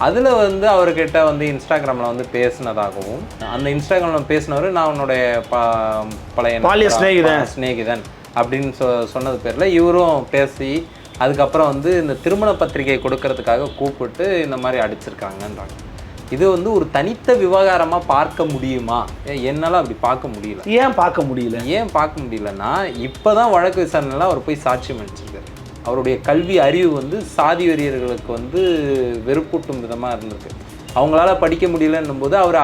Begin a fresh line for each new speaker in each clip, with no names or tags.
அதில் வந்து அவர்கிட்ட வந்து இன்ஸ்டாகிராமில் வந்து பேசினதாகவும் அந்த இன்ஸ்டாகிராமில் பேசினவர் நான் உன்னுடைய ப பழைய. ப- சிநேகிதன். அப்படின்னு சொ சொன்னது பேரில் இவரும் பேசி அதுக்கப்புறம் வந்து இந்த திருமண பத்திரிகை கொடுக்கறதுக்காக கூப்பிட்டு இந்த மாதிரி அடிச்சிருக்காங்கன்றாங்க. இது வந்து ஒரு தனித்த விவகாரமாக பார்க்க முடியுமா? என்னால அப்படி பார்க்க முடியல.
ஏன் பார்க்க முடியல?
ஏன் பார்க்க முடியலன்னா இப்போ தான் வழக்கு விசாரணையில் அவர் போய் சாட்சியம் அளிச்சிருக்காரு. அவருடைய கல்வி அறிவு வந்து சாதி வெறியர்களுக்கு வந்து வெறுப்பூட்டும் விதமாக இருந்திருக்கு. அவங்களால படிக்க முடியலன்னும் போது அவர்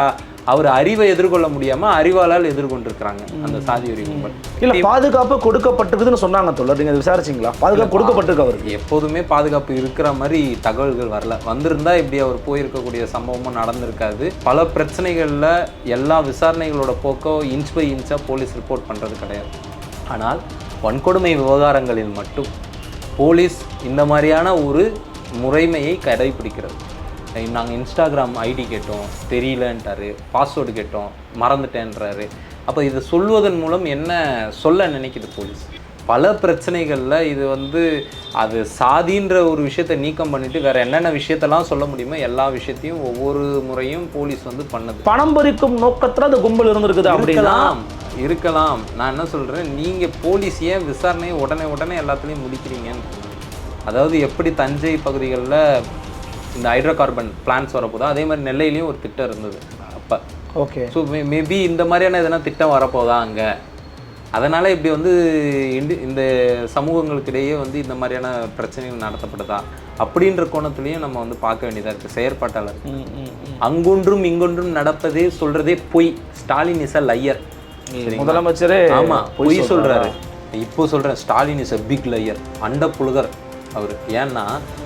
அவர் அறிவை எதிர்கொள்ள முடியாமல் அறிவாளால் எதிர்கொண்டிருக்கிறாங்க அந்த சாதி வெறி கும்பல்.
இல்ல பாதுகாப்பு கொடுக்கப்பட்டிருக்குதுன்னு சொன்னாங்க தோழர். நீங்க விசாரிச்சீங்களா? பாதுகாப்பு கொடுக்கப்பட்டிருக்கு அவருக்கு.
எப்போதுமே பாதுகாப்பு இருக்கிற மாதிரி தகவல்கள் வரல. வந்திருந்தா இப்படி அவர் போயிருக்கக்கூடிய சம்பவமும் நடந்திருக்காது. பல பிரச்சனைகளில் எல்லா விசாரணைகளோட போக்கோ இன்ச் பை இன்ச்சாக போலீஸ் ரிப்போர்ட் பண்ணுறது கிடையாது. ஆனால் வன்கொடுமை விவகாரங்களில் மட்டும் போலீஸ் இந்த மாதிரியான ஒரு முறைமையை கடைபிடிக்கிறது நாங்கள் இன்ஸ்டாகிராம் ஐடி கேட்டோம் தெரியலன்ட்டாரு பாஸ்வேர்டு கேட்டோம் மறந்துட்டேன்றாரு. அப்போ இதை சொல்வதன் மூலம் என்ன சொல்ல நினைக்குது போலீஸ்? பல பிரச்சனைகளில் இது வந்து அது சாதின்ற ஒரு விஷயத்தை நீக்கம் பண்ணிட்டு வேற என்னென்ன விஷயத்தெல்லாம் சொல்ல முடியுமோ எல்லா விஷயத்தையும் ஒவ்வொரு முறையும் போலீஸ் வந்து பண்ணுது.
பணம் பறிக்கும் நோக்கத்துல அந்த கும்பல் இருந்திருக்குது அப்படின்னா?
இருக்கலாம் நான் என்ன சொல்றேன் நீங்க போலீஸ் ஏன் விசாரணையை உடனே உடனே எல்லாத்துலேயும் முடிக்கிறீங்கன்னு அதாவது எப்படி தஞ்சை பகுதிகளில் இந்த ஹைட்ரோ கார்பன் பிளான்ஸ் வரப்போதோ அதே மாதிரி நெல்லையிலையும் ஒரு திட்டம் இருந்தது அப்போ.
ஓகே
ஸோ மேபி இந்த மாதிரியான எதனா திட்டம் வரப்போதா அங்கே? அதனால் இப்படி வந்து இண்டு இந்த சமூகங்களுக்கிடையே வந்து இந்த மாதிரியான பிரச்சனைகள் நடத்தப்படுதா? அப்படின்ற கோணத்துலையும் நம்ம வந்து பார்க்க வேண்டியதாக இருக்குது செயற்பாட்டாளர். அங்கொன்றும் இங்கொன்றும் நடப்பதே சொல்றதே பொய். ஸ்டாலின் இஸ் அ லையர்
முதலமைச்சரே
ஆமா பொய் சொல்றாரு. இப்போ சொல்றேன் Stalin is a big liar and புழுகர் அவர் ஏன்னா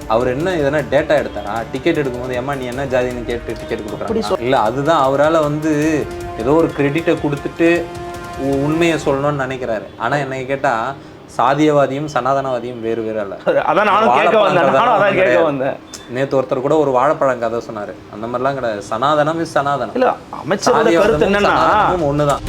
அவர் என்ன எதனா டேட்டா எடுத்தாரா? டிக்கெட் எடுக்கும்போது ஏமா நீ என்ன ஜாதின்னு கேட்டு டிக்கெட் கொடுக்குறாங்க இல்ல அதுதான் அவரால வந்து ஏதோ ஒரு கிரெடிட்டை கொடுத்துட்டு உ- உண்மையை சொல்லணும்னு நினைக்கிறாரு. ஆனா என்னை கேட்டா சாதியவாதியும் சனாதனவாதியும் வேறு வேறு அல்ல. நேத்து ஒருத்தர் கூட ஒரு வாழைப்பழம் கதை சொன்னாரு. அந்த மாதிரிலாம் கிடையாது. சனாதனம் இஸ் சனாதனம்.
இல்ல அமைச்சரோட கருத்து
சாதியவாதமும்
என்னன்னா
சனாதனமும் ஒண்ணுதான்.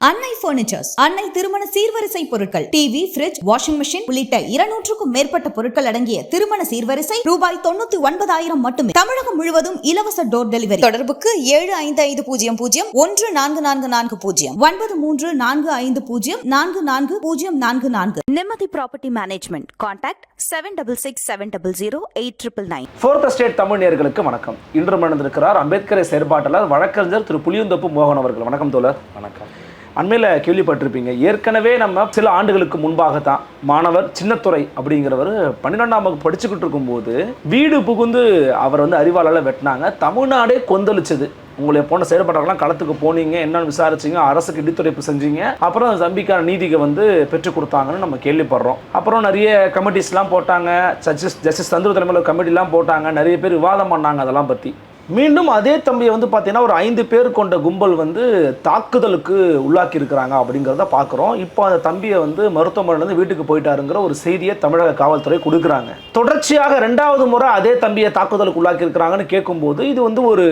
அன்னை பர்னிச்சர்ஸ் அன்னை திருமண சீர்வரிசை பொருட்கள் டிவி ஃபிரிட்ஜ் வாஷிங் மிஷின் உள்ளிட்ட இருநூற்றுக்கும் மேற்பட்ட பொருட்கள் அடங்கிய திருமண சீர்வரிசை ரூபாய் தொண்ணூத்தி ஒன்பதாயிரம் மட்டுமே. தமிழகம் முழுவதும் இலவச டோர் டெலிவரி தொடர்புக்கு ஏழு ஐந்து ஐந்து பூஜ்ஜியம் பூஜ்ஜியம் ஒன்று நான்கு நான்கு நான்கு பூஜ்ஜியம் ஒன்பது மூன்று நான்கு ஐந்து பூஜ்ஜியம் நான்கு நான்கு பூஜ்ஜியம் நான்கு நான்கு.
Nimati Property Management. Contact 7667008999.
Fourth state Tamil நேயர்களுக்கு வணக்கம். இன்று மணந்திருக்கிறார் அம்பேத்கரை செயற்பாட்டாளர் வழக்கறிஞர் திரு புளியந்தோப்பு மோகன் அவர்கள். வணக்கம் தோழர்.
வணக்கம்.
அண்மையில் கேள்விப்பட்டிருப்பீங்க. ஏற்கனவே நம்ம சில ஆண்டுகளுக்கு முன்பாக தான் மாணவர் சின்னத்துறை அப்படிங்கிறவர் பன்னிரெண்டாம் வகுப்பு படிச்சுக்கிட்டு இருக்கும்போது வீடு புகுந்து அவர் வந்து அறிவாளால் வெட்டினாங்க. தமிழ்நாடே கொந்தளிச்சது. உங்களை போன செயல்பட்டவங்களாம் களத்துக்கு போனீங்க என்னன்னு விசாரிச்சீங்க அரசுக்கு இடித்துடைப்பு செஞ்சீங்க அப்புறம் தம்பிக்கான நீதிக்கு வந்து பெற்றுக் கொடுத்தாங்கன்னு நம்ம கேள்விப்படுறோம். அப்புறம் நிறைய கமிட்டிஸ்லாம் போட்டாங்க. ஜஸ்டிஸ் ஜஸ்டிஸ் தந்துரு தலைமையில் கமிட்டிலாம் போட்டாங்க. நிறைய பேர் விவாதம் பண்ணாங்க அதெல்லாம் பற்றி மீண்டும் அதே தம்பியை வந்து பார்த்தீங்கன்னா ஒரு ஐந்து பேர் கொண்ட கும்பல் வந்து தாக்குதலுக்கு உள்ளாக்கி இருக்கிறாங்க அப்படிங்கிறத பார்க்குறோம். இப்போ அந்த தம்பியை வந்து மருத்துவமனையிலேருந்து வீட்டுக்கு போயிட்டாருங்கிற ஒரு செய்தியை தமிழக காவல்துறை கொடுக்குறாங்க. தொடர்ச்சியாக ரெண்டாவது முறை அதே தம்பியை தாக்குதலுக்கு உள்ளாக்கி இருக்கிறாங்கன்னு கேட்கும்போது இது வந்து ஒரு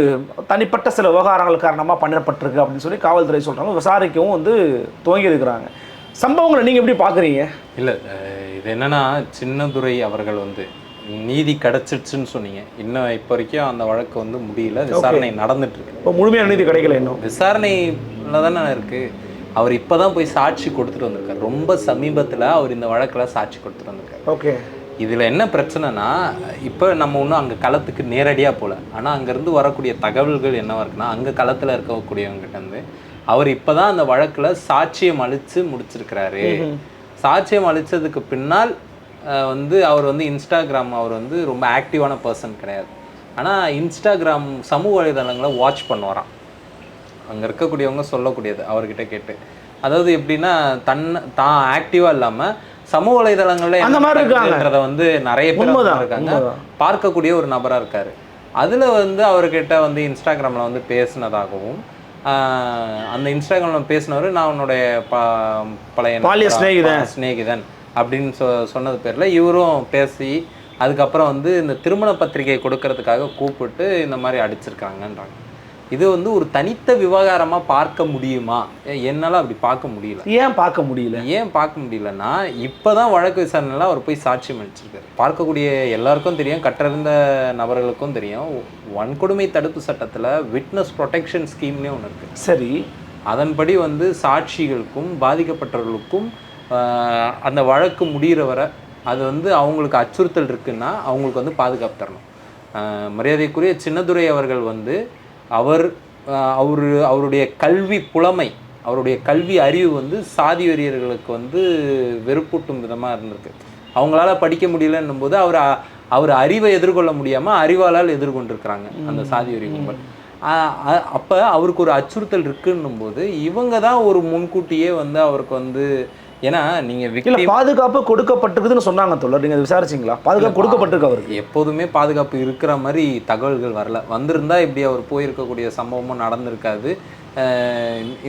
தனிப்பட்ட சில விவகாரங்கள் காரணமாக பண்ணப்பட்டிருக்கு அப்படின்னு சொல்லி காவல்துறை சொல்கிறாங்க விசாரிக்கவும் வந்து துவங்கி இருக்கிறாங்க சம்பவங்களை நீங்கள் எப்படி பார்க்குறீங்க?
இல்லை இது என்னென்னா சின்னதுரை அவர்கள் வந்து நீதி கிடைச்சிடுச்சுன்னு சொன்னீங்க. இன்னும் இப்போ வரைக்கும் அந்த வழக்கு வந்து முடியல. விசாரணை நடந்துட்டு இருக்கு
இப்போ முழுமையான நீதி கிடைக்கல இன்னும்.
விசாரணையில் தானே இருக்கு. அவர் இப்பதான் போய் சாட்சி கொடுத்துட்டு வந்திருக்காரு. ரொம்ப சமீபத்துல அவர் இந்த வழக்குல சாட்சி கொடுத்துட்டு வந்திருக்காரு.
ஓகே.
இதுல என்ன பிரச்சனைனா இப்போ நம்ம ஒன்றும் அங்க களத்துக்கு நேரடியா போல. ஆனா அங்கிருந்து வரக்கூடிய தகவல்கள் என்னவா இருக்குன்னா அங்க களத்துல இருக்கக்கூடியவங்ககிட்ட இருந்து அவர் இப்பதான் அந்த வழக்குல சாட்சியம் அளிச்சு முடிச்சிருக்கிறாரு. சாட்சியம் அளிச்சதுக்கு பின்னால் வந்து அவர் வந்து இன்ஸ்டாகிராம் அவர் வந்து ரொம்ப ஆக்டிவான பர்சன் கிடையாது. ஆனா இன்ஸ்டாகிராம் சமூக வலைதளங்களை வாட்ச் பண்ணுவாராம். அங்க இருக்கக்கூடியவங்க சொல்லக்கூடியது அவர்கிட்ட கேட்டு. அதாவது எப்படின்னா தன் தான் ஆக்டிவா இல்லாம சமூக வலைதளங்கள்ல
அந்த மாதிரி இருக்காங்க.
இருக்காங்கன்றத வந்து நிறைய பேர் இருக்காங்க. பார்க்கக்கூடிய ஒரு நபரா இருக்காரு. அதுல வந்து அவர்கிட்ட வந்து இன்ஸ்டாகிராம்ல வந்து பேசினதாகவும் அந்த இன்ஸ்டாகிராம்ல பேசினவர் நான் உன்னுடைய ப- பழைய
பாலிய
அப்படின்னு சொ சொன்னது பேர்ல இவரும் பேசி அதுக்கப்புறம் வந்து இந்த திருமண பத்திரிகை கொடுக்கறதுக்காக கூப்பிட்டு இந்த மாதிரி அடிச்சிருக்காங்கன்றாங்க. இது வந்து ஒரு தனித்த விவகாரமா பார்க்க முடியுமா? என்னால அப்படி பார்க்க முடியல.
ஏன் பார்க்க முடியல?
ஏன் பார்க்க முடியலன்னா இப்பதான் வழக்கு விசாரணையில் அவர் போய் சாட்சியம் அளிச்சிருக்காரு பார்க்கக்கூடிய எல்லாருக்கும் தெரியும் கற்றறிந்த நபர்களுக்கும் தெரியும். வன்கொடுமை தடுப்பு சட்டத்துல விட்னஸ் ப்ரொடெக்ஷன் ஸ்கீம்னே ஒன்று இருக்கு.
சரி.
அதன்படி வந்து சாட்சிகளுக்கும் பாதிக்கப்பட்டவர்களுக்கும் அந்த வழக்கு முடிகிற வரை அது வந்து அவங்களுக்கு அச்சுறுத்தல் இருக்குன்னா அவங்களுக்கு வந்து பாதுகாப்பு தரணும் மரியாதைக்குரிய சின்னதுரை அவர்கள் வந்து அவர் அவர் அவருடைய கல்வி புலமை அவருடைய கல்வி அறிவு வந்து சாதி வெறியர்களுக்கு வந்து வெறுப்பூட்டும் விதமாக இருந்திருக்கு. அவங்களால படிக்க முடியலன்னும் போது அவர் அவர் அறிவை எதிர்கொள்ள முடியாமல் அறிவாளால் எதிர்கொண்டிருக்கிறாங்க அந்த சாதி வெறி கும்பல் அப்ப அவருக்கு ஒரு அச்சுறுத்தல் இருக்குன்னும் போது இவங்க தான் ஒரு முன்கூட்டியே வந்து அவருக்கு வந்து ஏன்னா நீங்க
இல்ல பாதுகாப்பு கொடுக்கப்பட்டிருக்குதுன்னு சொன்னாங்க தோழர். நீங்க அதை விசாரிச்சீங்களா? பாதுகாப்பு கொடுக்கப்பட்டிருக்கு அவருக்கு
எப்போதுமே பாதுகாப்பு இருக்கிற மாதிரி தகவல்கள் வரல. வந்திருந்தா இப்படி அவர் போயிருக்கக்கூடிய சம்பவமும் நடந்திருக்காது.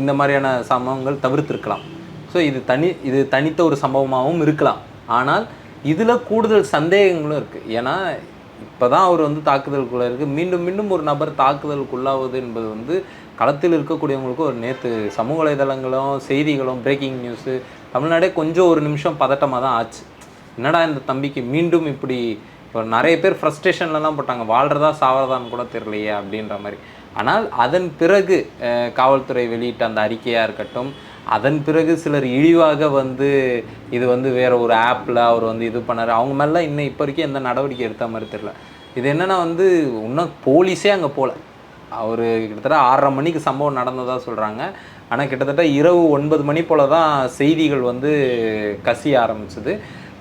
இந்த மாதிரியான சம்பவங்கள் தவிர்த்திருக்கலாம். ஸோ இது தனி இது தனித்த ஒரு சம்பவமாகவும் இருக்கலாம். ஆனால் இதில் கூடுதல் சந்தேகங்களும் இருக்குது ஏன்னா இப்போ தான் அவர் வந்து தாக்குதலுக்குள்ளே இருக்குது மீண்டும் மீண்டும் ஒரு நபர் தாக்குதலுக்குள்ளாவது என்பது வந்து களத்தில் இருக்கக்கூடியவங்களுக்கு ஒரு நேற்று சமூக வலைதளங்களும் செய்திகளும் பிரேக்கிங் நியூஸு தமிழ்நாடே கொஞ்சம் ஒரு நிமிஷம் பதட்டமாக தான் ஆச்சு. என்னடா இந்த தம்பிக்கு மீண்டும் இப்படி இப்போ நிறைய பேர் ஃப்ரஸ்ட்ரேஷன்லலாம் போட்டாங்க. வாழ்கிறதா சாவறதான்னு கூட தெரியலையே அப்படின்ற மாதிரி. ஆனால் அதன் பிறகு காவல்துறை வெளியிட்ட அந்த அறிக்கையாக இருக்கட்டும் அதன் பிறகு சிலர் இழிவாக வந்து இது வந்து வேறு ஒரு ஆப்பில் அவர் வந்து இது பண்ணாரு. அவங்க மேலாம் இன்னும் இப்போ வரைக்கும் எந்த நடவடிக்கை எடுத்த மாதிரி தெரில இது என்னன்னா வந்து இன்னும் போலீஸே அங்கே போகல அவர் கிட்டத்தட்ட ஆறரை மணிக்கு சம்பவம் நடந்ததாக சொல்கிறாங்க ஆனால் கிட்டத்தட்ட இரவு ஒன்பது மணி போல தான் செய்திகள் வந்து கசிய ஆரம்பிச்சது.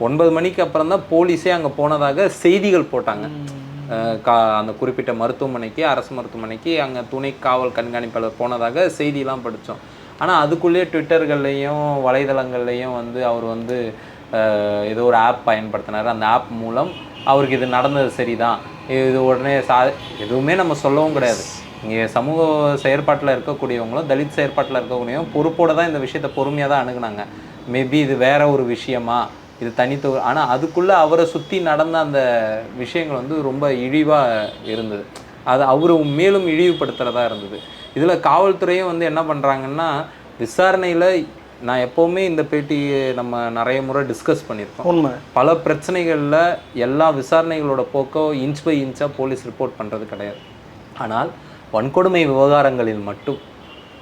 ஒன்பது மணிக்கு அப்புறம் தான் போலீஸே அங்கே போனதாக செய்திகள் போட்டாங்க. கா அந்த குறிப்பிட்ட மருத்துவமனைக்கு அரசு மருத்துவமனைக்கு அங்கே துணை காவல் கண்காணிப்பாளர் போனதாக செய்திலாம் படித்தோம் ஆனால் அதுக்குள்ளேயே ட்விட்டர்கள்லையும் வலைதளங்கள்லையும் வந்து அவர் வந்து ஏதோ ஒரு ஆப் பயன்படுத்தினார். அந்த ஆப் மூலம் அவருக்கு இது நடந்தது சரிதான். இது உடனே சா எதுவுமே நம்ம சொல்லவும் கிடையாது. இங்கே சமூக செயற்பாட்டில் இருக்கக்கூடியவங்களும் தலித் செயற்பாட்டில் இருக்கக்கூடியவங்க பொறுப்போட தான் இந்த விஷயத்தை பொறுமையாக தான் அணுகுனாங்க. மேபி இது வேற ஒரு விஷயமா? இது தனித்து ஆனால் அதுக்குள்ளே அவரை சுற்றி நடந்த அந்த விஷயங்கள் வந்து ரொம்ப இழிவாக இருந்தது. அது அவர் மேலும் இழிவுபடுத்துகிறதா இருந்தது. இதில் காவல்துறையும் வந்து என்ன பண்ணுறாங்கன்னா விசாரணையில் நான் எப்போவுமே இந்த பேட்டி நம்ம நிறைய முறை டிஸ்கஸ் பண்ணியிருக்கோம்.
உண்மை.
பல பிரச்சனைகளில் எல்லா விசாரணைகளோட போக்கோ இன்ச் பை இன்ச்சாக போலீஸ் ரிப்போர்ட் பண்ணுறது கிடையாது. ஆனால் வன்கொடுமை விவகாரங்களில் மட்டும்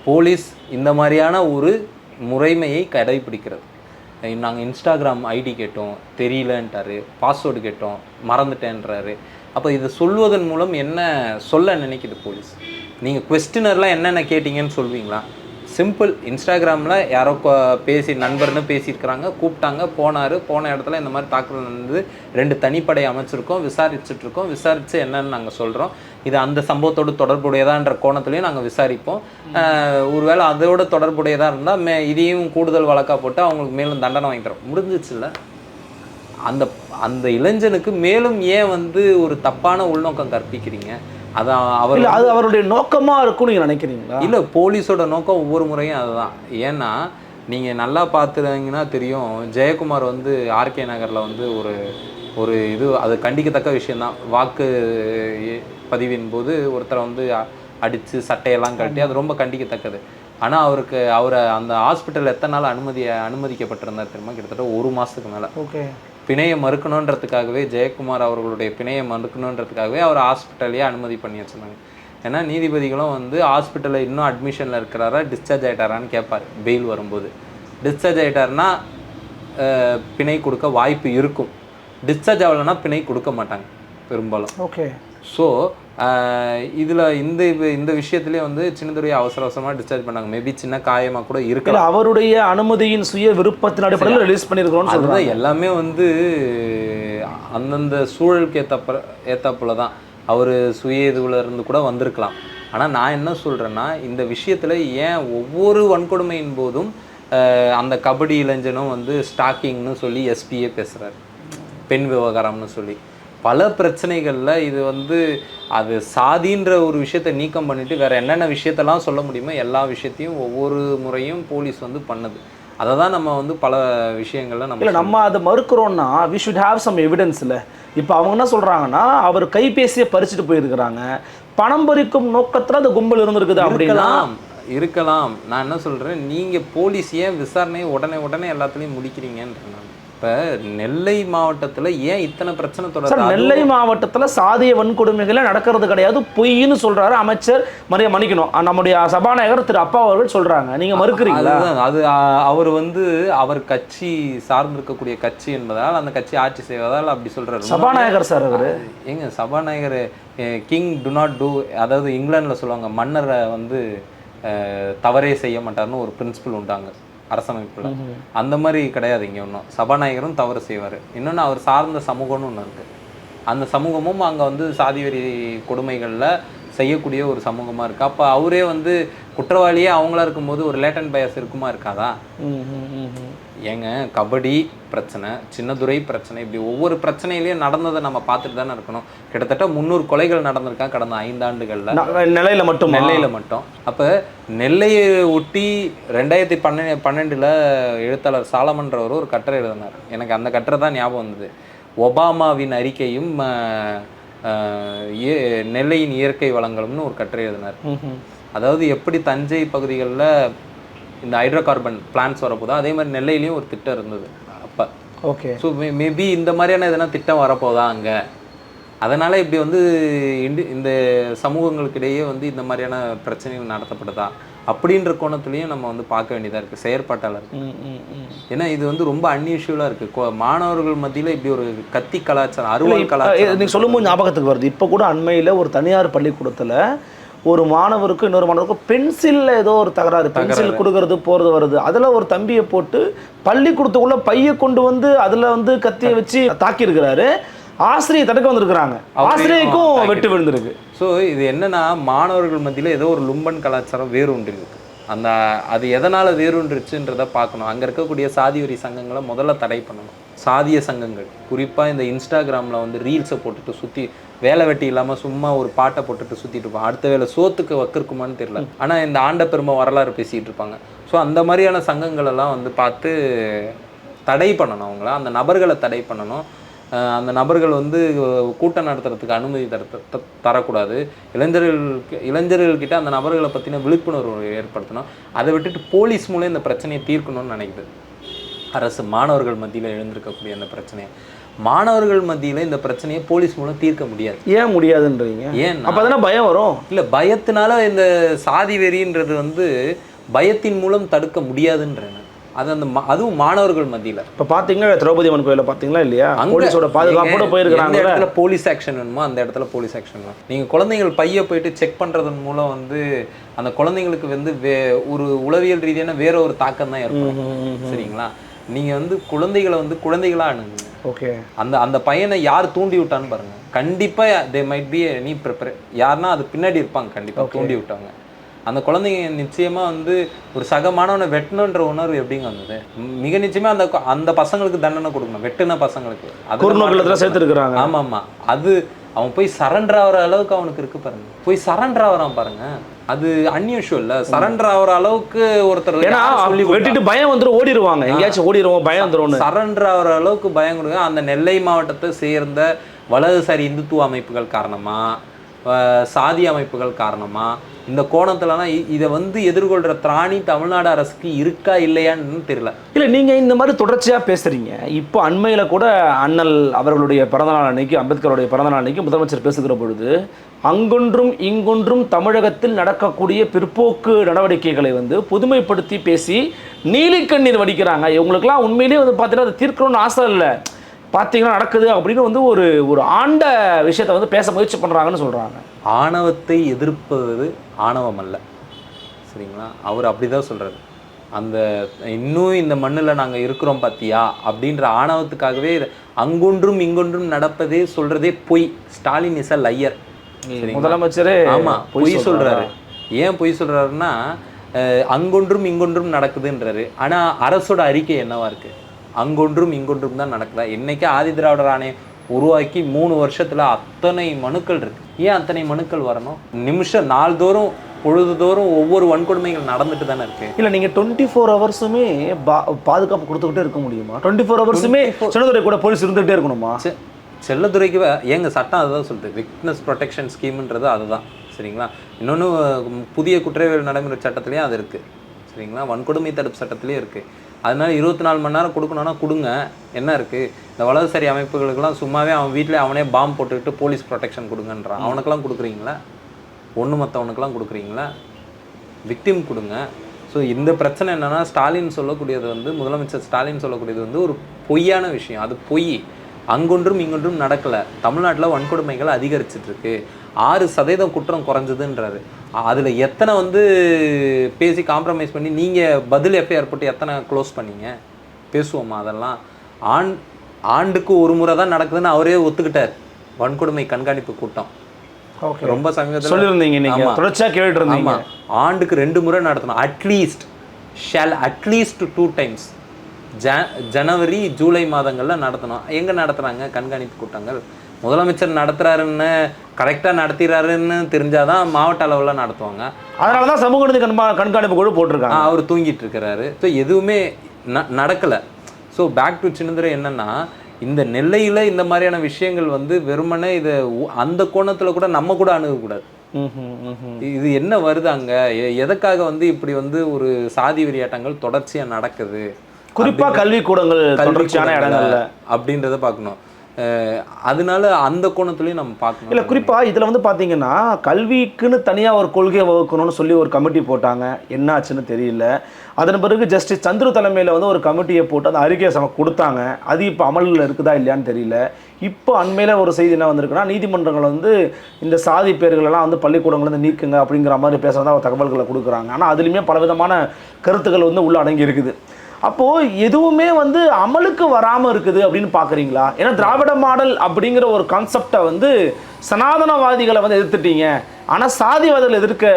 போலீஸ் இந்த மாதிரியான ஒரு முறைமையை கடைபிடிக்கிறது. நாங்கள் இன்ஸ்டாகிராம் ஐடி கேட்டோம் தெரியலன்ட்டாரு பாஸ்வேர்டு கேட்டோம் மறந்துட்டேன்றாரு. அப்போ இதை சொல்வதன் மூலம் என்ன சொல்ல நினைக்குது போலீஸ்? நீங்கள் கொஸ்டினர்லாம் என்னென்ன கேட்டிங்கன்னு சொல்வீங்களா? சிம்பிள் இன்ஸ்டாகிராமில் யாரோ பேசி நண்பர்னு பேசியிருக்கிறாங்க கூப்பிட்டாங்க போனார் போன இடத்துல இந்த மாதிரி தாக்குதல் நடந்தது. ரெண்டு தனிப்படை அமைச்சிருக்கோம் விசாரிச்சுட்டு இருக்கோம் விசாரித்து என்னன்னு நாங்கள் சொல்கிறோம் இது அந்த சம்பவத்தோடு தொடர்புடையதான்ற கோணத்துலையும் நாங்கள் விசாரிப்போம். ஒருவேளை அதோட தொடர்புடையதாக இருந்தால் மே இதையும் கூடுதல் வழக்காக போட்டு அவங்களுக்கு மேலும் தண்டனை வாங்கி தரோம். முடிஞ்சிச்சுல்ல? அந்த அந்த இளைஞனுக்கு மேலும் ஏன் வந்து ஒரு தப்பான உள்நோக்கம் கற்பிக்கிறீங்க? அதான் அவர்
இல்ல அது அவருடைய நோக்கமா இருக்கும் நீங்க நினைக்கிறீங்களா?
இல்லை போலீஸோட நோக்கம் ஒவ்வொரு முறையும் அதுதான். ஏன்னா நீங்கள் நல்லா பார்த்துருந்தீங்கன்னா தெரியும் ஜெயக்குமார் வந்து ஆர்கே நகரில் வந்து ஒரு ஒரு இது அது கண்டிக்கத்தக்க விஷயம்தான். வாக்கு பதிவின் போது ஒருத்தரை வந்து அ- அடிச்சு சட்டையெல்லாம் கட்டி அது ரொம்ப கண்டிக்கத்தக்கது. ஆனால் அவருக்கு அவரை அந்த ஹாஸ்பிட்டல் எத்தனை நாள் அனுமதி அனுமதிக்கப்பட்டிருந்தார் தெரியுமா? கிட்டத்தட்ட ஒரு மாதத்துக்கு மேலே.
ஓகே.
பிணையை மறுக்கணுன்றதுக்காகவே ஜெயக்குமார் அவர்களுடைய பிணையை மறுக்கணுன்றதுக்காகவே அவர் ஹாஸ்பிட்டலையே அனுமதி பண்ணி வச்சிருந்தாங்க. ஏன்னா நீதிபதிகளும் வந்து ஹாஸ்பிட்டலில் இன்னும் அட்மிஷனில் இருக்கிறாரா டிஸ்சார்ஜ் ஆகிட்டாரான்னு கேட்பார் பெயில் வரும்போது. டிஸ்சார்ஜ் ஆகிட்டாருன்னா பிணை கொடுக்க வாய்ப்பு இருக்கும். டிஸ்சார்ஜ் ஆகலைன்னா பிணை கொடுக்க மாட்டாங்க பெரும்பாலும்.
ஓகே.
ஸோ இதில் இந்த இந்த விஷயத்துலேயே வந்து சின்னதுரையை அவசர அவசரமாக டிஸ்சார்ஜ் பண்ணாங்க. மேபி சின்ன காயமாக கூட இருக்கலாம்.
அவருடைய அனுமதியின் சுய விருப்பத்தின் அடிப்படையில் ரிலீஸ் பண்ணிருக்கிறோம்னு சொல்றாங்க
அதுதான் எல்லாமே வந்து அந்தந்த சூழலுக்கு ஏத்தப்ப ஏத்தாப்புல தான். அவர் சுய இதுல இருந்து கூட வந்திருக்கலாம். ஆனால் நான் என்ன சொல்கிறேன்னா இந்த விஷயத்தில் ஏன் ஒவ்வொரு வன்கொடுமையின் போதும் அந்த கபடி இளைஞனும் வந்து ஸ்டாக்கிங்னு சொல்லி எஸ்பியே பேசுகிறாரு பெண் விவகாரம்னு சொல்லி. பல பிரச்சனைகளில் இது வந்து அது சாதின்ற ஒரு விஷயத்தை நீக்கம் பண்ணிட்டு வேற என்னென்ன விஷயத்தெல்லாம் சொல்ல முடியுமோ எல்லா விஷயத்தையும் ஒவ்வொரு முறையும் போலீஸ் வந்து பண்ணுது. அதை தான் நம்ம வந்து பல விஷயங்கள்ல நம்ம
இல்ல நம்ம அதை மறுக்கிறோம்னா வி ஷுட் ஹேவ் சம் எவிடன்ஸ்ல இப்போ அவங்க என்ன சொல்றாங்கன்னா அவர் கைபேசியை பறிச்சுட்டு போயிருக்கிறாங்க. பணம் பறிக்கும் நோக்கத்துல அந்த கும்பல் இருந்திருக்குது அப்படின்னா
இருக்கலாம் நான் என்ன சொல்றேன் நீங்க போலீஸ் ஏன் விசாரணையை உடனே உடனே எல்லாத்துலயும் முடிக்கிறீங்கன்ற நான். இப்ப நெல்லை மாவட்டத்துல ஏன் இத்தனை பிரச்சனை
சார்
தொடருது
நெல்லை மாவட்டத்துல சாதிய வன்கொடுமைகளே நடக்கிறது கிடையாது. பொய்ன்னு சொல்றாரு அமைச்சர் மரியா மன்னிக்கணும். நம்முடைய சபாநாயகர் திரு அப்பா அவர்கள் சொல்றாங்க. நீங்க மறுக்கிறீங்களா?
அது அவர் வந்து அவர் கட்சி சார்ந்திருக்கக்கூடிய கட்சி என்பதால் அந்த கட்சி ஆட்சி செய்வதால் அப்படி சொல்றாரு.
சபாநாயகர் சார் அவரு.
ஏங்க சபாநாயகர் கிங் டு நாட் டூ அதாவது இங்கிலாந்துல சொல்லுவாங்க மன்னரை வந்து தவறே செய்ய மாட்டார்னு ஒரு பிரின்சிபல் உண்டாங்க. அரசமைப்புல. அந்த மாதிரி கிடையாது இங்க ஒன்றும் சபாநாயகரும் தவறு செய்வார். இன்னொன்று அவர் சார்ந்த சமூகம்னு ஒன்று இருக்கு. அந்த சமூகமும் அங்க வந்து சாதி வெறி கொடுமைகள்ல செய்யக்கூடிய ஒரு சமூகமா இருக்கு. அப்ப அவரே வந்து குற்றவாளியே அவங்களா இருக்கும்போது ஒரு லேட்டன் பயஸ் இருக்குமா இருக்காதா. ஏங்க கபடி பிரச்சனை சின்னதுரை பிரச்சனை இப்படி ஒவ்வொரு பிரச்சனையிலையும் நடந்ததை நம்ம பார்த்துட்டு தானே இருக்கணும். கிட்டத்தட்ட முந்நூறு கொலைகள் நடந்திருக்கா கடந்த ஐந்தாண்டுகள்ல.
நிலையில மட்டும்?
நெல்லையில மட்டும். அப்ப நெல்லையை ஒட்டி ரெண்டாயிரத்தி பன்னெண்டு பன்னெண்டுல எழுத்தாளர் சாலமன்றவர் ஒரு கட்டுரை எழுதினார். எனக்கு அந்த கட்டுரை தான் ஞாபகம் வந்தது. ஒபாமாவின் அறிக்கையும் நெல்லையின் இயற்கை வளங்களும்னு ஒரு கட்டுரை எழுதினார். அதாவது எப்படி தஞ்சை பகுதிகளில் இந்த ஹைட்ரோ கார்பன் பிளான்ஸ் வரப்போதோ அதே மாதிரி நெல்லையிலையும் ஒரு திட்டம் இருந்தது அப்போ.
ஓகே
ஸோ மேபி இந்த மாதிரியான எதனா திட்டம் வரப்போதா அங்கே? அதனால் இப்படி வந்து இண்டு இந்த சமூகங்களுக்கிடையே வந்து இந்த மாதிரியான பிரச்சனைகள் நடத்தப்படுதா? அப்படின்ற கோணத்துலேயும் நம்ம வந்து பார்க்க வேண்டியதாக இருக்குது செயற்பாட்டாளர். ஏன்னா இது வந்து ரொம்ப அன்யூஷுவலாக இருக்குது மாணவர்கள் மத்தியில் இப்படி ஒரு கத்தி கலாச்சாரம் அறுவல் கலாச்சாரம்
நீங்க சொல்லும்போது ஞாபகத்துக்கு வருது. இப்போ கூட அண்மையில ஒரு தனியார் பள்ளிக்கூடத்துல ஒரு மாணவருக்கு இன்னொரு மாணவருக்கு பென்சில்ல ஏதோ ஒரு தகராறு பென்சில் கொடுக்கறது போறது வருது. அதுல ஒரு தம்பியை போட்டு பள்ளிக்கூடத்துக்குள்ள பைய கொண்டு வந்து அதுல வந்து கத்தியை வச்சு தாக்கி இருக்கிறாரு ஆசிரியை தடுக்க வந்திருக்கிறாங்க.
தாக்கி
வெட்டு விழுந்திருக்கு.
ஸோ இது என்னன்னா மாணவர்கள் மத்தியில் ஏதோ ஒரு லும்பன் கலாச்சாரம் வேரூன்றி இருக்கு. அந்த அது எதனால் வேறுன்றுச்சுன்றதை பார்க்கணும். அங்கே இருக்கக்கூடிய சாதி வரி சங்கங்களை முதல்ல தடை பண்ணணும். சாதிய சங்கங்கள். குறிப்பாக இந்த இன்ஸ்டாகிராமில் வந்து ரீல்ஸை போட்டுட்டு சுற்றி வேலை வெட்டி இல்லாமல் சும்மா ஒரு பாட்டை போட்டுட்டு சுற்றிட்டு இருப்பான் அடுத்த வேலை சோத்துக்கு வக்கிருக்குமான்னு தெரியல. ஆனால் இந்த ஆண்ட பெருமை வரலாறு பேசிகிட்டு இருப்பாங்க. ஸோ அந்த மாதிரியான சங்கங்களெல்லாம் வந்து பார்த்து தடை பண்ணணும் அவங்கள. அந்த நபர்களை தடை பண்ணணும். அந்த நபர்கள் வந்து கூட்டம் நடத்துறதுக்கு அனுமதி தர தரக்கூடாது. இளைஞர்களுக்கு இளைஞர்கள்கிட்ட அந்த நபர்களை பற்றின விழிப்புணர்வு ஏற்படுத்தணும். அதை விட்டுட்டு போலீஸ் மூலம் இந்த பிரச்சனையை தீர்க்கணும்னு நினைக்குது. அரசு மாணவர்கள் மத்தியில் எழுந்திருக்கக்கூடிய அந்த பிரச்சனையை. மாணவர்கள் மத்தியில் இந்த பிரச்சனையை போலீஸ் மூலம் தீர்க்க முடியாது.
ஏன் முடியாதுன்றீங்க?
ஏன்னா
அப்ப தானே பயம் வரும்.
இல்லை பயத்தினால இந்த சாதி வெறின்றது வந்து பயத்தின் மூலம் தடுக்க முடியாதுன்றேன் அது அந்த அதுவும் மாணவர்கள் மத்தியில்.
இப்ப பாத்தீங்கன்னா திரௌபதி அம்மன் கோயில பாத்தீங்களா இல்லையா? போலீஸோட பாதுகாப்போட போயிருக்கிறாங்க
இடத்துல போலீஸ் ஆக்ஷன் வேணுமோ அந்த இடத்துல போலீஸ் ஆக்ஷன் வேணும். நீங்க குழந்தைகள் பைய போயிட்டு செக் பண்றதன் மூலம் வந்து அந்த குழந்தைங்களுக்கு வந்து வே ஒரு உளவியல் ரீதியான வேற ஒரு தாக்கம் தான் ஏற்படும். சரிங்களா? நீங்க வந்து குழந்தைகளை வந்து குழந்தைகளா அணுகுங்க.
ஓகே.
அந்த அந்த பையனை யார் தூண்டி விட்டான்னு பாருங்க. கண்டிப்பா தே மைட் பி நீ ப்ரிப்பர் யாருன்னா அது பின்னாடி இருப்பாங்க கண்டிப்பா தூண்டி விட்டாங்க அந்த குழந்தைங்க நிச்சயமா வந்து ஒரு சக மாணவனை வெட்டணுன்ற உணர்வு எப்படிங்க வந்தது? மிக நிச்சயமா அந்த அந்த பசங்களுக்கு தண்டனை கொடுக்கணும். வெட்டுன பசங்களுக்கு. மாற்று
சேர்த்துருக்குறாங்க.
ஆமா ஆமா. அது அவன் போய் சரண்டர் ஆகிற அளவுக்கு அவனுக்கு இருக்கு பாருங்க. போய் சரண்டர் ஆகுறான் பாருங்க. அது அன்யூஷுவல்ல சரண்டர் ஆகுற அளவுக்கு ஒருத்தர்
ஏன்னா? வெட்டிட்டு பயம் வந்துரும் ஓடிடுவாங்க. எங்கேயாச்சும் ஓடிடுவோம் பயம் வந்துரும்னு.
சரண்டர் ஆகிற அளவுக்கு பயம் கொடுங்க. அந்த நெல்லை மாவட்டத்தை சேர்ந்த வலதுசாரி இந்துத்துவ அமைப்புகள் காரணமா சாதி அமைப்புகள் காரணமா இந்த கோணத்துலலாம் இதை வந்து எதிர்கொள்ற திராணி தமிழ்நாடு அரசுக்கு இருக்கா இல்லையான்னு தெரியல.
இல்ல நீங்க இந்த மாதிரி தொடர்ச்சியா பேசுறீங்க. இப்போ அண்மையில கூட அண்ணல் அவர்களுடைய பிறந்தநாள் அன்னைக்கு அம்பேத்கருடைய பிறந்தநாள் அன்னைக்கு முதலமைச்சர் பேசுகிற பொழுது அங்கொன்றும் இங்கொன்றும் தமிழகத்தில் நடக்கக்கூடிய பிற்போக்கு நடவடிக்கைகளை வந்து புதுமைப்படுத்தி பேசி நீலிக்கண்ணீர் வடிக்கிறாங்க. இவங்களுக்குலாம் உண்மையிலேயே வந்து பார்த்தீங்கன்னா அதை தீர்க்கணும்னு ஆசை இல்லை. பார்த்தீங்கன்னா நடக்குது அப்படின்னு வந்து ஒரு ஒரு ஆண்ட விஷயத்தை வந்து பேச முயற்சி பண்றாங்கன்னு சொல்றாங்க.
ஆணவத்தை எதிர்ப்பது ஆணவம் அல்ல சரிங்களா? அவர் அப்படிதான் சொல்றாரு. அந்த இன்னும் இந்த மண்ணில் நாங்கள் இருக்கிறோம் பாத்தியா? அப்படின்ற ஆணவத்துக்காகவே அங்கொன்றும் இங்கொன்றும் நடப்பதே சொல்றதே பொய். ஸ்டாலின் இஸ் அ லையர்
முதலமைச்சரே
ஆமா
பொய்? சொல்றாரு?
ஏன் பொய் சொல்றாருன்னா அஹ், அங்கொன்றும் இங்கொன்றும் நடக்குதுன்றாரு. ஆனா அரசோட அறிக்கை என்னவா இருக்கு? அங்கொன்றும் இங்கொன்றும் தான் நடக்குதா? இன்னைக்கு ஆதி திராவிடர் ஆணையம் உருவாக்கி மூணு வருஷத்துல அத்தனை மனுக்கள் இருக்கு. ஏன் அத்தனை மனுக்கள் வரணும்? நிமிஷம் நாள்தோறும் பொழுதுதோறும் ஒவ்வொரு வன்கொடுமைகள் நடந்துட்டு தானே இருக்கு.
இல்ல நீங்க டுவெண்ட்டி ஃபோர் ஹவர்ஸுமே பாதுகாப்பு கொடுத்துக்கிட்டே இருக்க முடியுமா? டுவெண்ட்டி ஃபோர் ஹவர்ஸுமே சின்னதுரை கூட போலீஸ் இருந்துகிட்டே இருக்கணுமா?
செல்லத்துறைக்கு ஏங்க சட்டம் அதுதான் சொல்லுது. விட்னஸ் ப்ரொடெக்ஷன் ஸ்கீம்ன்றது அதுதான். சரிங்களா? இன்னொன்று புதிய குற்றவியல் நடைமுறை சட்டத்துலேயும் அது இருக்குது சரிங்களா? வன்கொடுமை தடுப்பு சட்டத்திலே இருக்குது அதனால இருபத்தி நாலு மணி நேரம் கொடுக்கணும்னா கொடுங்க. என்ன இருக்குது இந்த வலதுசரி அமைப்புகளுக்கெல்லாம் சும்மாவே அவன் வீட்டில் அவனே பாம்பு போட்டுக்கிட்டு போலீஸ் ப்ரொடெக்ஷன் கொடுங்கன்றான். அவனுக்கெல்லாம் கொடுக்குறீங்களா? ஒன்று மற்றவனுக்கெல்லாம் கொடுக்குறீங்களா? விக்டிம் கொடுங்க. ஸோ இந்த பிரச்சனை என்னன்னா ஸ்டாலின் சொல்லக்கூடியது வந்து முதலமைச்சர் ஸ்டாலின் சொல்லக்கூடியது வந்து ஒரு பொய்யான விஷயம். அது பொய். அங்கொன்றும் இங்கொன்றும் நடக்கலை. தமிழ்நாட்டில் வன்கொடுமைகள் அதிகரிச்சிட்டு இருக்கு. ஆறு சதவீதம் குற்றம் குறைஞ்சதுன்றாரு. அதில் எத்தனை வந்து பேசி காம்ப்ரமைஸ் பண்ணி நீங்கள் பதில் எஃப்ஐஆர் போட்டு எத்தனை க்ளோஸ் பண்ணீங்க? பேசுவோமா அதெல்லாம்? ஆண் ஆண்டுக்கு ஒரு முறை தான் நடக்குதுன்னு அவரே ஒத்துக்கிட்டார். வன்கொடுமை கண்காணிப்பு கூட்டம்.
ஓகே.
ரொம்ப சமீபத்தில்
சொல்லியிருந்தீங்க நீங்க
ஆமா.
தொடர்ச்சியா கேட்டுட்டு இருந்தீங்க
ஆண்டுக்கு ரெண்டு முறை நடத்தணும். At least shall at least two times ஜ ஜனவரி ஜூலை மாதங்கள்ல நடத்தணும். எங்க நடத்துறாங்க? கண்காணிப்பு கூட்டங்கள். முதலமைச்சர் நடத்துறாருன்னு கரெக்டா நடத்திறாருன்னு தெரிஞ்சாதான் மாவட்ட அளவுல நடத்துவாங்க.
அதனால தான் சமூக நீதி கண்பா கண்காணிப்பு குழு போட்டிருக்காங்க.
அவர் தூங்கிட்டு இருக்கிறாரு ஸோ எதுவுமே ந நடக்கலை. ஸோ பேக் டு சின்னதுரை என்னன்னா இந்த நெல்லையில் இந்த மாதிரியான விஷயங்கள் வந்து வெறுமனே இதை அந்த கோணத்தில் கூட நம்ம கூட அணுகக்கூடாது. இது என்ன வருது அங்க? எ- எதுக்காக வந்து இப்படி வந்து ஒரு சாதி வெறியாட்டங்கள் தொடர்ச்சியா நடக்குது?
குறிப்பா கல்வி கூடங்கள் தொடர்ச்சியான இடங்கள்ல.
அப்படின்றத பார்க்கணும். அதனால அந்த கோணத்துலயும் நம்ம பார்க்கணும்.
இல்ல குறிப்பா இதுல வந்து பாத்தீங்கன்னா கல்விக்குன்னு தனியா ஒரு கொள்கையை வகுக்கணும்னு சொல்லி ஒரு கமிட்டி போட்டாங்க. என்ன ஆச்சுன்னு தெரியல. அதன் பிறகு ஜஸ்டிஸ் சந்துரு தலைமையில வந்து ஒரு கமிட்டியை போட்டு அந்த அறிக்கையை சம கொடுத்தாங்க. அது இப்போ அமலில் இருக்குதா இல்லையான்னு தெரியல. இப்போ அண்மையில ஒரு செய்தி என்ன வந்திருக்குன்னா நீதிமன்றங்கள் வந்து இந்த சாதி பேர்களெல்லாம் வந்து பள்ளிக்கூடங்கள் வந்து நீக்குங்க அப்படிங்கிற மாதிரி பேசுறதா தகவல்களை கொடுக்குறாங்க. ஆனா அதுலயுமே பலவிதமான கருத்துக்கள் வந்து உள்ள அடங்கி இருக்குது. அப்போ எதுவுமே வந்து அமலுக்கு வராம இருக்குது அப்படின்னு பாக்குறீங்களா ஏன்னா திராவிட மாடல் அப்படிங்கிற ஒரு கான்செப்டை வந்து சனாதனவாதிகளை வந்து எதிர்த்துட்டீங்க. ஆனா சாதிவாதிகளை எதிர்க்க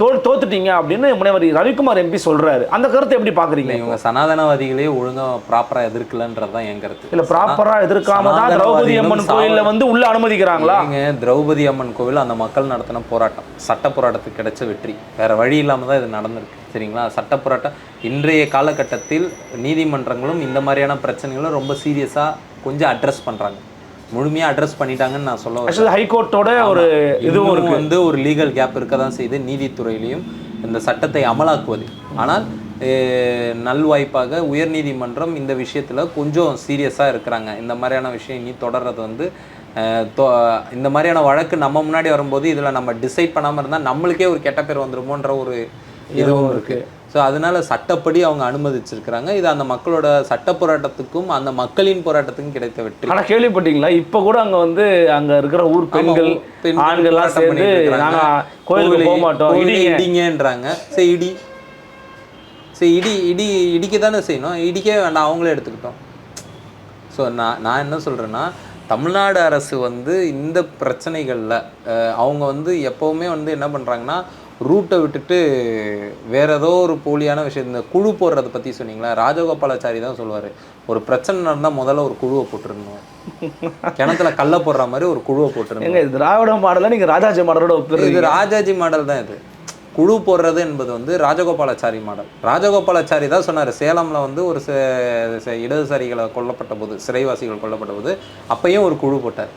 தோ தோத்துட்டீங்க அப்படின்னு முனைவர் ரவிக்குமார் எம்பி சொல்றாரு. அந்த கருத்தை எப்படி பாக்குறீங்க
இவங்க சனாதனவாதிகளே ஒழுங்கா ப்ராப்பரா எதிர்க்கலன்றது தான் என் கருத்து.
இல்ல ப்ராப்பரா எதிர்க்காம தான் திரௌபதி அம்மன் கோயில்ல வந்து உள்ள அனுமதிக்கிறாங்களா?
திரௌபதி அம்மன் கோவில் அந்த மக்கள் நடத்தின போராட்டம். சட்ட போராட்டத்துக்கு கிடைச்ச வெற்றி. வேற வழி இல்லாம தான் இது நடந்திருக்கு. சரிங்களா? சட்ட போராட்டம் இன்றைய காலகட்டத்தில் நீதிமன்றங்களும் இந்த மாதிரியான பிரச்சனைகளும் ரொம்ப சீரியஸா கொஞ்சம் அட்ரஸ் பண்றாங்க. முழுமையா அட்ரஸ் பண்ணிட்டாங்கன்னு நான் சொல்ல.
ஆக்சுவலி ஹைகோர்ட்டோட ஒரு இதுவும்
வந்து ஒரு லீகல் கேப் இருக்க தான் செய்யுது. நீதித்துறையிலையும் இந்த சட்டத்தை அமலாக்குவது. ஆனால் நல்வாய்ப்பாக உயர்நீதிமன்றம் இந்த விஷயத்துல கொஞ்சம் சீரியஸாக இருக்கிறாங்க. இந்த மாதிரியான விஷயம் இனி தொடர்றது வந்து இந்த மாதிரியான வழக்கு நம்ம முன்னாடி வரும்போது இதுல நம்ம டிசைட் பண்ணாம இருந்தா நம்மளுக்கே ஒரு கெட்ட பேர் வந்துருமோன்ற ஒரு இதுவும் இருக்கு. ஸோ அதனால சட்டப்படி அவங்க அனுமதிச்சிருக்கிறாங்க. இது அந்த மக்களோட சட்ட போராட்டத்துக்கும் அந்த மக்களின் போராட்டத்துக்கும் கிடைத்த வெற்றி.
ஆனா கேள்விப்பட்டீங்களா? இப்ப கூட அங்க வந்து அங்க இருக்கிற ஊர் பெண்கள் ஆண்கள்லாம் சேர்ந்து
பண்ணிட்டு இருக்காங்க.
நாங்க கோயிலுக்கு
கோவிலை-
போக மாட்டோம்
இடிங்கன்றாங்க. சரி இடி. சரி இடி இடி இடிக்க தானே செய்யணும். இடிக்கவே வேண்டாம் அவங்களே எடுத்துக்கிட்டோம். ஸோ நான் நான் என்ன சொல்கிறேன்னா தமிழ்நாடு அரசு வந்து இந்த பிரச்சனைகளில் அவங்க வந்து எப்போவுமே வந்து என்ன பண்ணுறாங்கன்னா ரூட்டை விட்டுட்டு வேற ஏதோ ஒரு போலியான விஷயம் இந்த குழு போடுறதை பற்றி சொன்னீங்களா? ராஜகோபாலாச்சாரி தான் சொல்லுவார் ஒரு பிரச்சனை நடந்தால் முதல்ல ஒரு குழுவை போட்டுருந்தோம் கிணத்துல கல்ல போடுற மாதிரி ஒரு குழுவை போட்டுருந்தோம்
இது திராவிட மாடல நீங்க ராஜாஜி மாடலோட
இது ராஜாஜி மாடல் தான் இது. குழு போடுறது என்பது வந்து ராஜகோபாலாச்சாரி மாடல். ராஜகோபாலாச்சாரி தான் சொன்னார் சேலம்ல வந்து ஒரு இடதுசாரிகளை கொல்லப்பட்ட போது சிறைவாசிகள் கொல்லப்பட்ட போது அப்பயும் ஒரு குழு போட்டார்.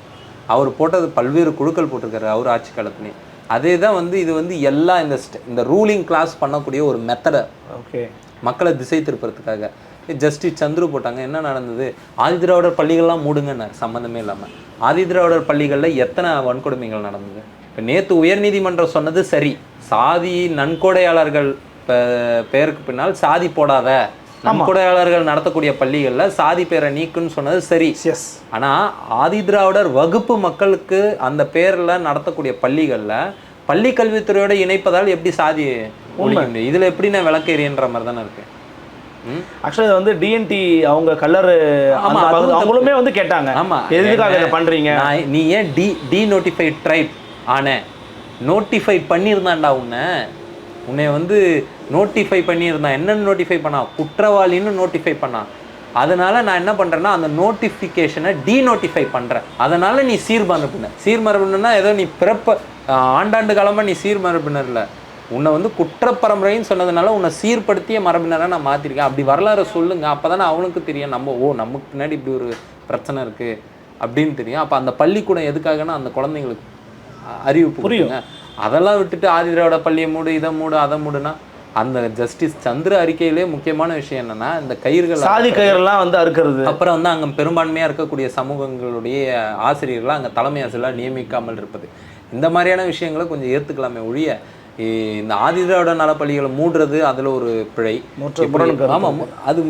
அவர் போட்டது பல்வேறு குழுக்கள் போட்டிருக்காரு அவர் ஆட்சி காலத்துலேயும் அதே தான் வந்து இது வந்து எல்லா இந்த இந்த ரூலிங் கிளாஸ் பண்ணக்கூடிய ஒரு மெத்தடை
ஓகே
மக்களை திசை திருப்புறதுக்காக. ஜஸ்டிஸ் சந்துரு போட்டாங்க. என்ன நடந்தது? ஆதிதிராவிடர் பள்ளிகள்லாம் மூடுங்கன்னார் சம்மந்தமே இல்லாமல் ஆதிதிராவிடர் பள்ளிகளில் எத்தனை வன்கொடுமைகள் நடந்தது? இப்போ நேற்று உயர்நீதிமன்றம் சொன்னது சரி. சாதி நன்கொடையாளர்கள் பெயருக்கு பின்னால் சாதி போடாத. நன்கொடையாளர்கள் நடத்தக்கூடிய பள்ளிகளில் சாதி பேரை நீக்குன்னு சொன்னது சரி.
எஸ்
ஆனா ஆதிதிராவிடர் வகுப்பு மக்களுக்கு அந்த பேர்ல நடத்தக்கூடிய பள்ளிகள்ல பள்ளி கல்வித்துறையோட இணைப்பதால் எப்படி சாதி முடியும்? இதுல எப்படி நான் விளக்கேறியன்ற மாதிரி தானே இருக்கு. ம்?
ஆக்சுவலி இது வந்து டிஎன்டி அவங்க கலர். அவங்களுமே வந்து கேட்டாங்க.
ஆமா.
எதுக்காக இதை
நான் நீ ஏன் டி டி நோட்டிஃபைட் ட்ரைப் ஆன? நோட்டிஃபை பண்ணியிருந்தான்டா உன்னை. உன்னை வந்து நோட்டிஃபை பண்ணியிருந்தான் என்னன்னு நோட்டிஃபை பண்ணா? குற்றவாளின்னு நோட்டிஃபை பண்ணான் அதனால நான் என்ன பண்றேன்னா அந்த நோட்டிஃபிகேஷனை டீநோட்டிஃபை பண்றேன். அதனால நீ சீர்மரபினர் சீர்மரபினர்னா ஏதோ நீ பிறப்ப ஆண்டாண்டு காலமா நீ சீர்மரபினர் இல்ல. உன்னை வந்து குற்றப்பரம்பரைன்னு சொன்னதுனால உன்னை சீர்படுத்திய மரபினரை நான் மாத்திருக்கேன். அப்படி வரலாறு சொல்லுங்க. அப்பதானே அவனுக்கு தெரியும். நம்ம ஓ நமக்கு பின்னாடி இப்படி ஒரு பிரச்சனை இருக்கு. அப்படின்னு தெரியும். அப்ப அந்த பள்ளிக்கூடம் எதுக்காகன்னா அந்த குழந்தைங்களுக்கு அ- அறிவிப்பு
புரியும்.
கொடுங்க அதெல்லாம் விட்டுட்டு ஆதி திராவிட பள்ளியை மூடு இதை மூடு அதை மூடுனா அந்த ஜஸ்டிஸ் சந்திர அறிக்கையிலே முக்கியமான விஷயம் என்னன்னா இந்த கயிறுகள்
சாதி கயிறெல்லாம் வந்து அறுக்கிறது.
அப்புறம் வந்து அங்கே பெரும்பான்மையாக இருக்கக்கூடிய சமூகங்களுடைய ஆசிரியர்களை அங்கே தலைமை ஆசிரியர்களாக நியமிக்காமல் இருப்பது. இந்த மாதிரியான விஷயங்களை கொஞ்சம் ஏற்றுக்கலாமே ஒழிய இந்த ஆதிதிராவிட நலப்பள்ளிகளை மூடுறது அதில் ஒரு பிழை.
முற்று
இப்படி-
முரண் கருத்து.
ஆமா மு- அது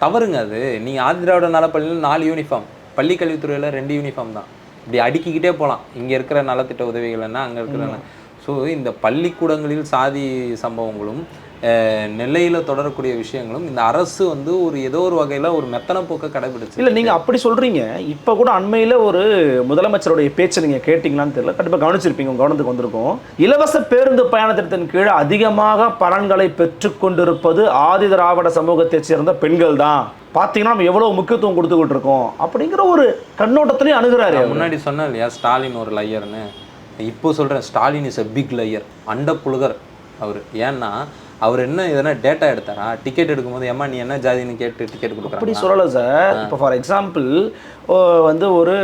தவறுங்க அது. நீங்கள் ஆதிதிராவிட நலப்பள்ளியில் நாலு யூனிஃபார்ம் பள்ளி கல்வித்துறையில் ரெண்டு யூனிஃபார்ம் தான். இப்படி அடுக்கிக்கிட்டே போகலாம் இங்கே இருக்கிற நலத்திட்ட உதவிகள் என்ன அங்கே இருக்கிற ஸோ இந்த பள்ளிக்கூடங்களில் சாதி சம்பவங்களும் நெல்லையில தொடரக்கூடிய விஷயங்களும் இந்த அரசு வந்து ஒரு ஏதோ ஒரு வகையில ஒரு மெத்தன போக்க கடைபிடிச்சு
இல்ல நீங்க அப்படி சொல்றீங்க. இப்ப கூட அண்மையில ஒரு முதலமைச்சருடைய பேச்சை நீங்க கேட்டீங்களான்னு தெரியல. கண்டிப்பா கவனிச்சிருப்பீங்க கவனத்துக்கு வந்திருக்கும். இலவச பேருந்து பயண திட்டத்தின் கீழ் அதிகமாக பலன்களை பெற்றுக்கொண்டிருப்பது ஆதி திராவிட சமூகத்தைச் சேர்ந்த பெண்கள் தான். பாத்தீங்கன்னா நம்ம எவ்வளவு முக்கியத்துவம் கொடுத்துக்கிட்டு இருக்கோம் அப்படிங்கிற ஒரு கண்ணோட்டத்திலேயே அணுகிறாரு.
முன்னாடி சொன்னேன் இல்லையா ஸ்டாலின் ஒரு லையர்னு இப்போ சொல்றேன் Stalin is a big liar and புழுகர் அவர். ஏன்னா அவர் என்ன எதனா டேட்டா எடுத்தாரா? டிக்கெட் எடுக்கும்போது ஏமா நீ என்ன ஜாதின்னு கேட்டு டிக்கெட்
அப்படி
கொடுக்குறாங்க
சொல்லலை சார் இப்போ ஃபார் எக்ஸாம்பிள் வந்து ஒரு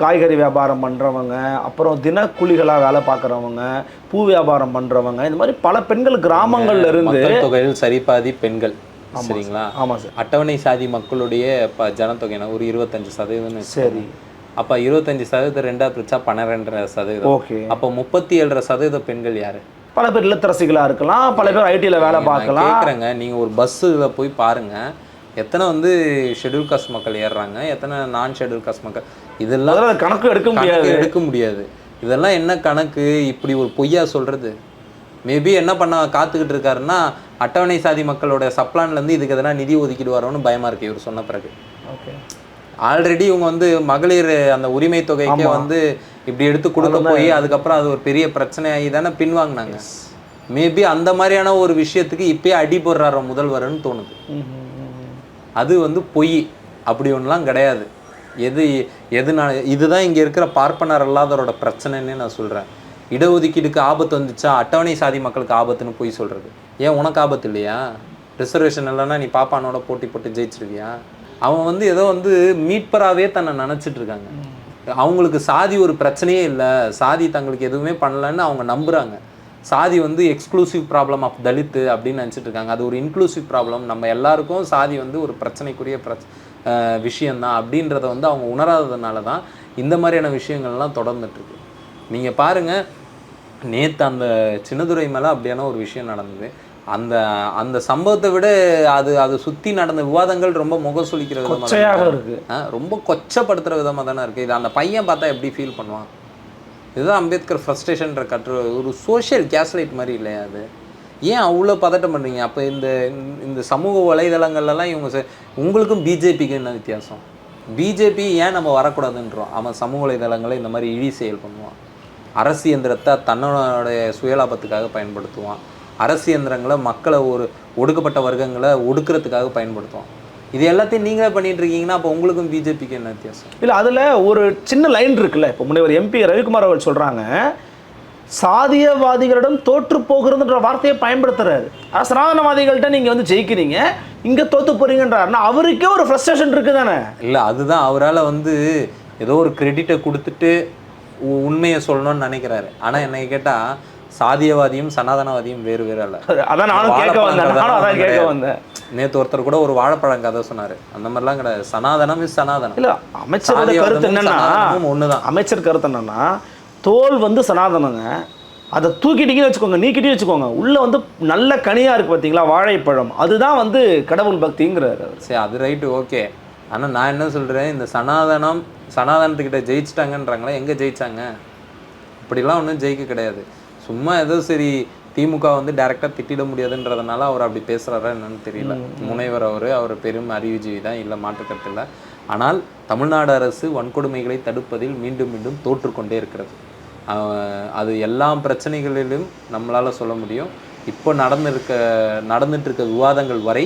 காய்கறி வியாபாரம் பண்ணுறவங்க அப்புறம் தினக்கூலிகளாக வேலை பார்க்குறவங்க பூ வியாபாரம் பண்ணுறவங்க இந்த மாதிரி பல பெண்கள் கிராமங்கள்ல இருந்து
தொகையில் சரிபாதி பெண்கள் சரிங்களா?
ஆமாம் சார்
அட்டவணை சாதி மக்களுடைய இப்போ ஜனத்தொகை என்ன? ஒரு இருபத்தஞ்சு சதவீதம்னு
சரி.
அப்போ இருபத்தஞ்சு சதவீதம் ரெண்டா பிரிச்சா பன்னிரெண்டரை சதவீதம்.
ஓகே.
அப்போ முப்பத்தி ஏழரை சதவீத பெண்கள் யாரு?
பல பேர் இல்லத்தரசிகளாக இருக்கலாம் பல பேர் ஐடியில் வேலை பார்க்கலாம்.
கேட்குறேங்க நீங்க ஒரு பஸ்ஸில் போய் பாருங்க. எத்தனை வந்து ஷெட்யூல் காஸ்ட் மக்கள் ஏறுறாங்க எத்தனை நான் ஷெட்யூல் காஸ்ட் மக்கள். இதெல்லாம்
கணக்கு எடுக்க முடியாது.
எடுக்க முடியாது. இதெல்லாம் என்ன கணக்கு? இப்படி ஒரு பொய்யா சொல்றது. மேபி என்ன பண்ண காத்துக்கிட்டு இருக்காருன்னா அட்டவணை சாதி மக்களோட சப்ளான்ல இருந்து இதுக்கு எதனா நிதி ஒதுக்கீடு வரோன்னு பயமா இருக்கு இவர் சொன்ன பிறகு.
ஓகே.
ஆல்ரெடி இவங்க வந்து மகளிர் அந்த உரிமை தொகைக்கே வந்து இப்படி எடுத்து கொடுக்க போய் அதுக்கப்புறம் அது ஒரு பெரிய பிரச்சனையாகி தானே பின்வாங்கினாங்க. மேபி அந்த மாதிரியான ஒரு விஷயத்துக்கு இப்பயே அடி போடுறாரு முதல்வர்னு தோணுது. அது வந்து பொய். அப்படி ஒன்றுலாம் கிடையாது. எது எதுனால இதுதான் இங்கே இருக்கிற பார்ப்பனர் அல்லாதவரோட பிரச்சனைன்னு நான் சொல்கிறேன் இடஒதுக்கீடுக்கு ஆபத்து வந்துச்சா? அட்டவணை சாதி மக்களுக்கு ஆபத்துன்னு பொய் சொல்கிறது ஏன் உனக்கு ஆபத்து இல்லையா? ரிசர்வேஷன் இல்லைன்னா நீ பாப்பானோட போட்டி போட்டு ஜெயிச்சிருவியா? அவன் வந்து ஏதோ வந்து மீட்பராகவே தன்னை நினச்சிட்டு இருக்காங்க அவங்களுக்கு சாதி ஒரு பிரச்சனையே இல்லை. சாதி தங்களுக்கு எதுவுமே பண்ணலன்னு அவங்க நம்புகிறாங்க சாதி வந்து எக்ஸ்க்ளூசிவ் ப்ராப்ளம் ஆஃப் தலித்து அப்படின்னு நினச்சிட்டு இருக்காங்க அது ஒரு இன்க்ளூசிவ் ப்ராப்ளம் நம்ம எல்லாருக்கும் சாதி வந்து ஒரு பிரச்சனைக்குரிய பிரச் விஷயந்தான் அப்படின்றத வந்து அவங்க உணராததுனால தான் இந்த மாதிரியான விஷயங்கள்லாம் தொடர்ந்துட்டுருக்கு நீங்கள் பாருங்கள் நேற்று அந்த சின்னதுரை மேலே அப்படியான ஒரு விஷயம் நடந்தது. அந்த அந்த சம்பவத்தை விட அது அது சுற்றி நடந்த விவாதங்கள் ரொம்ப முக சுளிக்கிற விதமாக
இருக்கு.
ரொம்ப கொச்சப்படுத்துகிற விதமாக தானே இருக்குது இது அந்த பையன் பார்த்தா எப்படி ஃபீல் பண்ணுவான்? இதுதான் அம்பேத்கர் ஃப்ரஸ்ட்ரேஷன்ற கற்று ஒரு சோஷியல் கேஸ்லைட் மாதிரி இல்லையா அது? ஏன் அவ்வளோ பதட்டம் பண்ணுறீங்க அப்போ இந்த இந்த சமூக வலைதளங்கள்லாம் இவங்க உங்களுக்கும் பிஜேபிக்கு என்ன வித்தியாசம்? பிஜேபி ஏன் நம்ம வரக்கூடாதுன்றோம்? அவன் சமூக வலைதளங்களை இந்த மாதிரி இழி செயல் பண்ணுவான். அரசு இயந்திரத்தை தன்னோட சுயலாபத்துக்காக பயன்படுத்துவான். அரசு இயந்திரங்களை மக்களை ஒரு ஒடுக்கப்பட்ட வர்க்கங்களை ஒடுக்கிறதுக்காக பயன்படுத்துவான் இது எல்லாத்தையும் நீங்களே பண்ணிட்டு இருக்கீங்கன்னா அப்போ உங்களுக்கும் பிஜேபிக்கு என்ன வித்தியாசம்?
இல்லை அதில் ஒரு சின்ன லைன் இருக்குல்ல. இப்போ முனைவர் எம்பி ரவிக்குமார் அவர்கள் சொல்கிறாங்க சாதியவாதிகளிடம் தோற்று போகிறதுன்ற வார்த்தையை பயன்படுத்துறாரு. சனாதனவாதிகள்கிட்ட நீங்கள் வந்து ஜெயிக்கிறீங்க இங்கே தோற்று போறீங்கன்றாருன்னா அவருக்கே ஒரு ஃப்ரஸ்ட்ரேஷன் இருக்கு தானே?
இல்லை அதுதான். அவரால் வந்து ஏதோ ஒரு கிரெடிட்டை கொடுத்துட்டு உண்மையை சொல்லணும்னு நினைக்கிறாரு. ஆனால் என்னை கேட்டால் சாதியவாதியும் சனாதனவாதியும் வேறு வேறு அல்ல.
அதான் நானும் கேட்க வந்தேன். நானும் அதான் கேட்க
கிடையாது.
வந்தேன்.
நேத்து ஒருத்தர் கூட ஒரு வாழைப்பழம் கதை சொன்னாரு. அந்த மாதிரிலாம் கிடையாது. சனாதனம் இஸ் சனாதனம்.
இல்ல அமைச்சர் கருத்து என்னன்னா
ஒண்ணுதான்.
அமைச்சர் கருத்து என்னன்னா தோல் வந்து சனாதனங்க அதை தூக்கிட்டீங்கன்னு வச்சுக்கோங்க நீக்கிட்டே வச்சுக்கோங்க. உள்ள வந்து நல்ல கனியா இருக்கு பார்த்தீங்களா வாழைப்பழம். அதுதான் வந்து கடவுள் பக்திங்கிறாரு
சரி அது ரைட்டு ஓகே ஆனால் நான் என்ன சொல்கிறேன் இந்த சனாதனம் சனாதனத்துக்கிட்ட ஜெயிச்சிட்டாங்கன்றாங்களே எங்கே ஜெயிச்சாங்க? இப்படிலாம் ஒன்றும் ஜெயிக்க கிடையாது. சும்மா ஏதோ சரி திமுக வந்து டைரெக்டாக திட்டிட முடியாதுன்றதுனால அவர் அப்படி பேசுகிறாரா என்னன்னு தெரியல. முனைவர் அவர் அவர் பெரும் அறிவுஜீவி தான் இல்லை மாற்றுக்கருத்து இல்லை ஆனால் தமிழ்நாடு அரசு வன்கொடுமைகளை தடுப்பதில் மீண்டும் மீண்டும் தோற்றுக்கொண்டே இருக்கிறது. அது எல்லா பிரச்சனைகளிலும் நம்மளால் சொல்ல முடியும். இப்போ நடந்திருக்க நடந்துட்டு இருக்க விவாதங்கள் வரை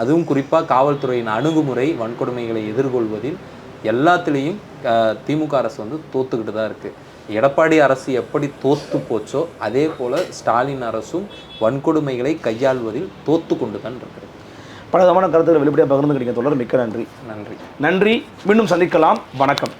அதுவும் குறிப்பாக காவல்துறையின் அணுகுமுறை வன்கொடுமைகளை எதிர்கொள்வதில் எல்லாத்துலேயும் திமுக அரசு வந்து தோத்துக்கிட்டு தான் இருக்குது எடப்பாடி அரசு எப்படி தோத்து போச்சோ அதே போல் ஸ்டாலின் அரசும் வன்கொடுமைகளை கையாள்வதில் தோத்து கொண்டு தான் இருக்கிறது
பல விதமான கருத்துக்களை வெளிப்படையாக பகிர்ந்துக்கிட்டீங்க தொடர் மிக்க நன்றி.
நன்றி.
நன்றி. மீண்டும் சந்திக்கலாம். வணக்கம்.